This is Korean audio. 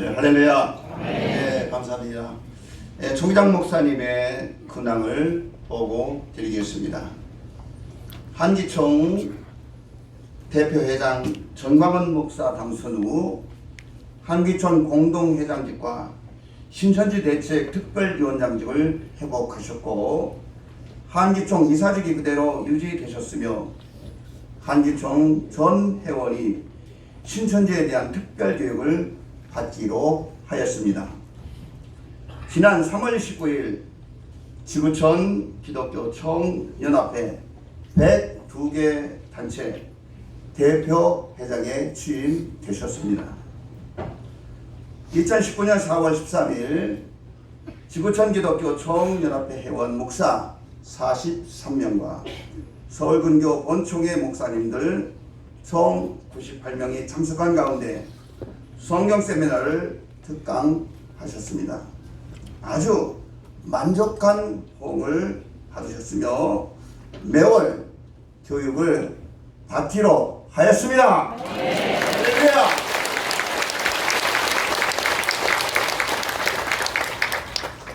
네, 할렐루야. 네, 감사합니다. 네, 총장 목사님의 근황을 보고 드리겠습니다. 한기총 대표회장 전광원 목사 당선 후 한기총 공동회장직과 신천지 대책 특별위원장직을 회복하셨고 한기총 이사직이 그대로 유지되셨으며 한기총 전 회원이 신천지에 대한 특별교육을 받기로 하였습니다. 지난 3월 19일 지구촌 기독교 총연합회 102개 단체 대표 회장에 취임되셨습니다. 2019년 4월 13일 지구촌 기독교 총연합회 회원 목사 43명과 서울근교 본총회 목사님들 총 98명이 참석한 가운데 성경 세미나를 특강하셨습니다. 아주 만족한 호응을 받으셨으며 매월 교육을 받기로 하였습니다. 할렐루야!